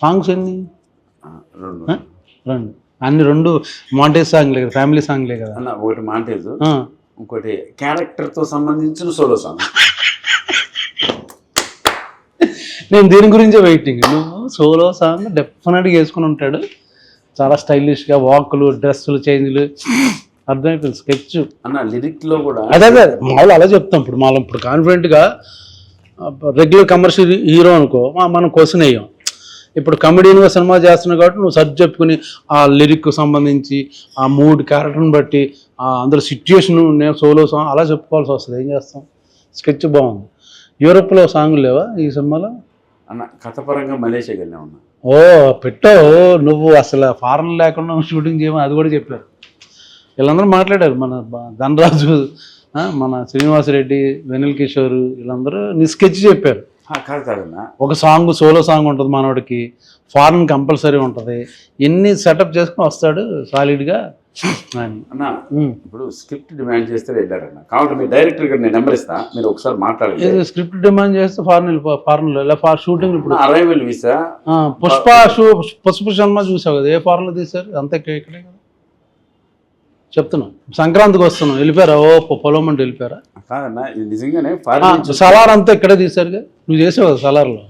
Songs ఎన్ని? రెండు. అన్ని రెండు మాంటేజ్ సాంగ్లే కదా ఫ్యామిలీ సాంగ్లే కదా. అన్న ఒకటి మాంటేజ్. ఇంకోటి క్యారెక్టర్తో సంబంధించిన సోలో సాంగ్ నేను దీని గురించే వెయిటింగ్ నువ్వు సోలో సాంగ్ డెఫినెట్గా వేసుకుని ఉంటాడు. చాలా స్టైలిష్గా వాకులు డ్రెస్సులు చేంజ్లు అర్థమైపోయింది స్కెచ్ అన్న లిరిక్లో కూడా అదే అదే మామూలు అలా చెప్తాం. ఇప్పుడు మనం ఇప్పుడు కాన్ఫిడెంట్గా రెగ్యులర్ కమర్షియల్ హీరో అనుకో మనం క్వశ్చన్ వేయం ఇప్పుడు కమెడీన్గా సినిమా చేస్తున్నావు కాబట్టి నువ్వు సర్చ్ చెప్పుకుని ఆ లిరిక్ సంబంధించి ఆ మూడ్ క్యారెక్టర్ని బట్టి ఆ అందులో సిచ్యుయేషన్ నేను సోలో సాంగ్ అలా చెప్పుకోవాల్సి వస్తుంది. ఏం చేస్తాం? స్కెచ్ బాగుంది. యూరోప్లో సాంగ్ లేవా ఈ సినిమాలో? అన్న కథపరంగా మలేషియాకి వెళ్ళా ఉన్నా. ఓ పెట్టావు. నువ్వు అసలు ఫారెన్ లేకుండా షూటింగ్ చేయమని అది కూడా చెప్పారు. వీళ్ళందరూ మాట్లాడారు. మన ధనరాజు మన శ్రీనివాసరెడ్డి వెనిల్ కిషోర్ వీళ్ళందరూ నీ స్కెచ్ చెప్పారు. కాదు ఒక సాంగ్ సోలో సాంగ్ ఉంటుంది మనోడికి. ఫారెన్ కంపల్సరీ ఉంటుంది. ఎన్ని సెటప్ చేసుకుని వస్తాడు సాలిడ్గా అని అన్న. ఇప్పుడు స్క్రిప్ట్ డిమాండ్ చేస్తే వెళ్ళారన్న. కాబట్టి మీ డైరెక్టర్ గారు నేను నెంబర్ ఇస్తా మీరు ఒకసారి మాట్లాడండి. స్క్రిప్ట్ డిమాండ్ చేస్తే ఫారెన్ ఫారెన్లో ఇలా ఫార్ షూటింగ్ ఇప్పుడు. అరైవల్ వీసా పుష్ప షూ పుష్ప సినిమా చూసావు కదా ఏ ఫారెన్లో తీశారు? అంతా ఇక్కడ- చెప్తున్నాం. సంక్రాంతికి వస్తున్నాం. వెళ్ళిపోయారా? ఓ పొలం అంటే వెళ్ళిపోయారా? నిజంగానే సలార్ అంతా ఇక్కడే తీశారుగా. నువ్వు చేసావు కదా సలార్లో?